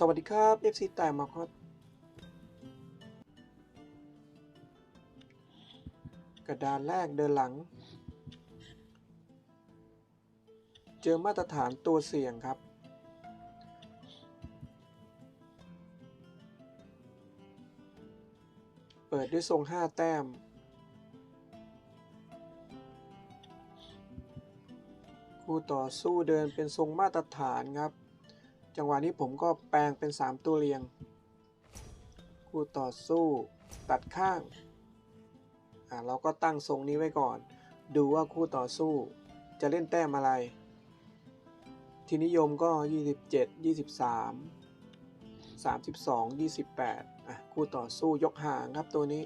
สวัสดีครับ FC แต่มาครับกระดานแรกเดินหลัง เจอมาตรฐานตัวเสี่ยงครับ เปิดด้วยทรง 5 แต้ม คู่ต่อสู้เดินเป็นทรงมาตรฐานครับ จังหวะนี้ผมก็แปลงเป็น 3 ตัวเรียง คู่ต่อสู้ ตัดข้าง อ่าเราก็ตั้งทรงนี้ไว้ก่อน ดูว่าคู่ต่อสู้ จะเล่นแต้มอะไร ทีนิยมก็ 27 23 32 28อะคู่ต่อสู้ยกห่างครับตัวนี้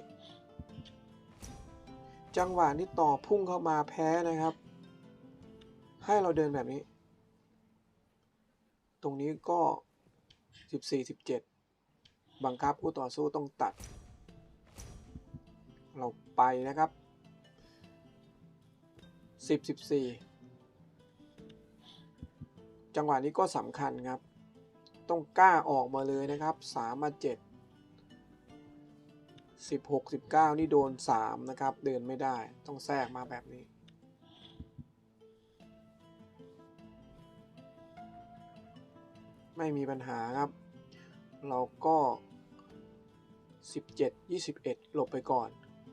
จังหวะนี้ต่อพุ่งเข้ามาแพ้นะครับ ให้เราเดินแบบนี้ ตรงนี้ก็ 14 17 บังคับคู่ต่อสู้ต้องตัด เราไปนะครับ 10 14 จังหวะนี้ก็สำคัญครับ ต้องกล้าออกมาเลยนะครับ 3 มา 7 16 19 นี่โดน 3 นะครับ เดินไม่ได้ต้องแทรกมาแบบนี้ ไม่มีปัญหาครับ เราก็ 17 21 หลบไปก่อน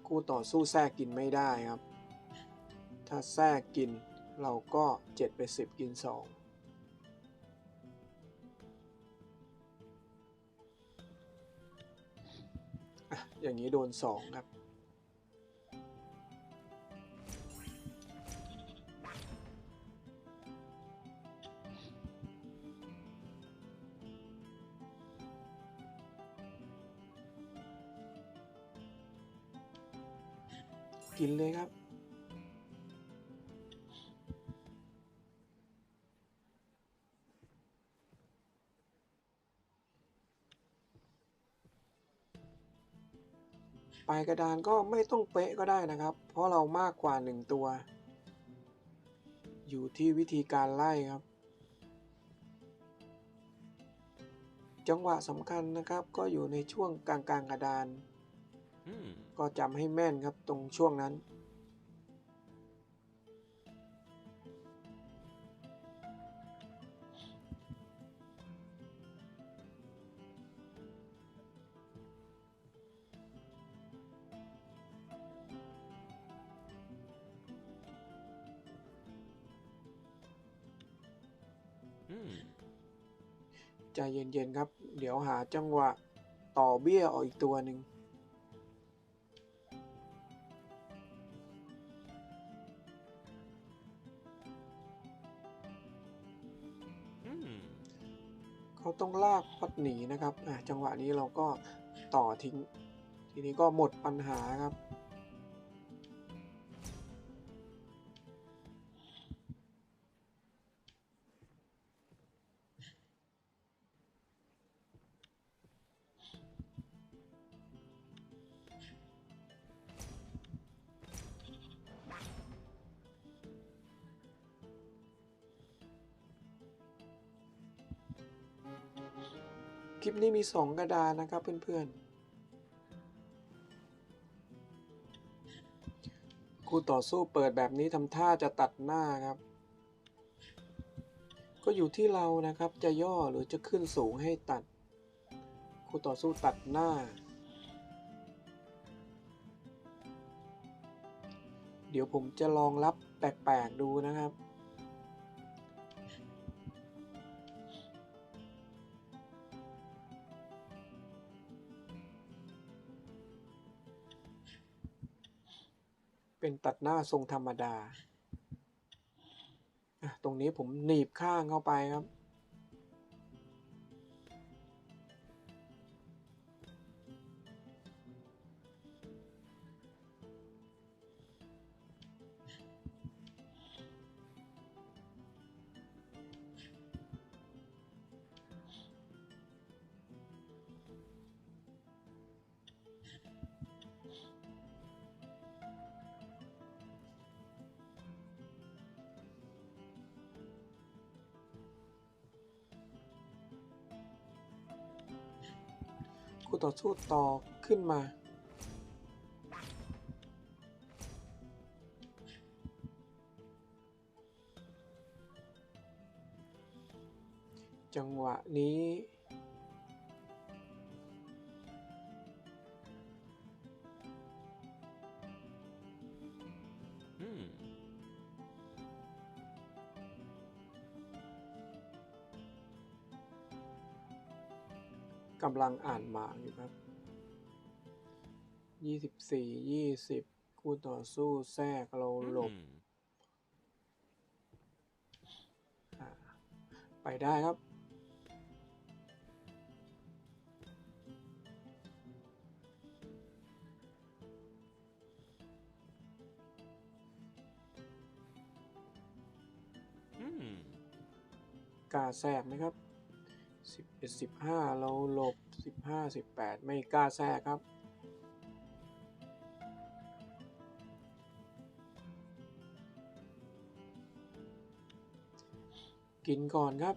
คู่ต่อสู้แทรกกินไม่ได้ครับ ถ้าแทรกกินเราก็ 7 ไป 10 กิน 2อะอย่างนี้โดน 2 ครับ กินเลยครับ ปลายกระดานก็ไม่ต้องเป๊ะก็ได้นะครับ เพราะเรามากกว่า1ตัว อยู่ที่วิธีการไล่ครับ จังหวะสำคัญนะครับก็อยู่ในช่วงกลางกลางๆกระดาน ก็จำให้แม่นครับตรงช่วงนั้น Hmm. ใจเย็นๆครับ เดี๋ยวหาจังหวะต่อเบี้ยออกอีกตัวหนึ่ง เขาต้องลากพัดหนีนะครับจังหวะนี้เราก็ต่อทิ้ง ทีนี้ก็หมดปัญหาครับ คลิปนี้มี 2 กระดานนะครับเพื่อนๆคู่ต่อสู้เปิดแบบนี้ทำท่าจะตัดหน้าครับ ก็อยู่ที่เรานะครับจะย่อหรือจะขึ้นสูงให้ตัดคู่ต่อสู้ตัดหน้า เดี๋ยวผมจะลองรับแปลกๆดูนะครับ เป็นตัดหน้าทรงธรรมดา ตรงนี้ผมหนีบข้างเข้าไปครับ ต่อสู้ต่อขึ้นมาจังหวะนี้ กำลังอ่านหมากอยู่ครับยี่สิบสี่ยี่สิบคู่ต่อสู้แทรกเราหลบอืมอ่าไปได้ครับอืมกล้าแทรกไหมครับ สิบเอ็ดสิบห้าเราหลบสิบห้าสิบแปดไม่กล้าแทรกครับ กินก่อนครับ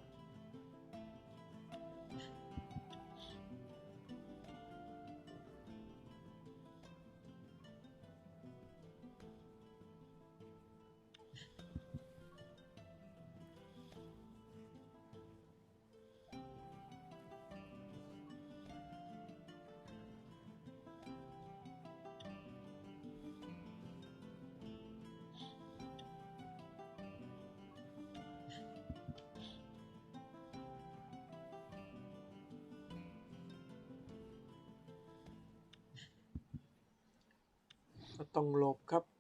ก็ต้องหลบครับ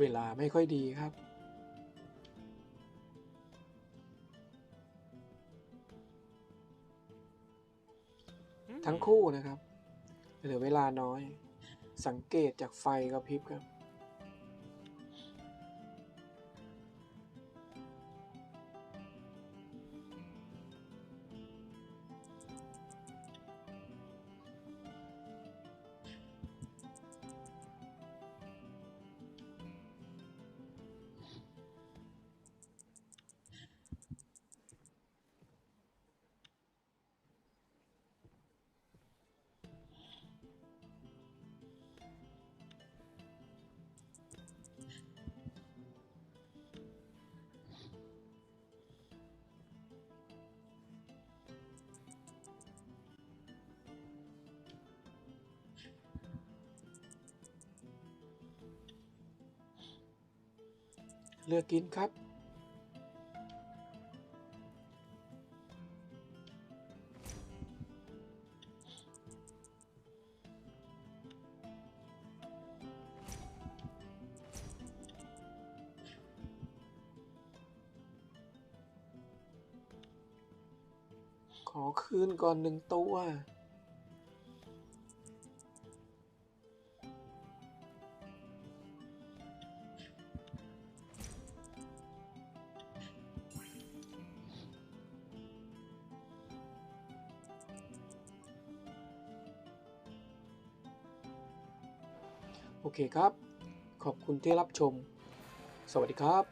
เวลาไม่ค่อยดีครับอืมทั้งคู่นะครับเหลือเวลาน้อย สังเกตจากไฟกระพริบครับ ลือกกินครับ ขอคืนก่อนหนึ่งตัว โอเคครับ ขอบคุณที่รับชม สวัสดีครับ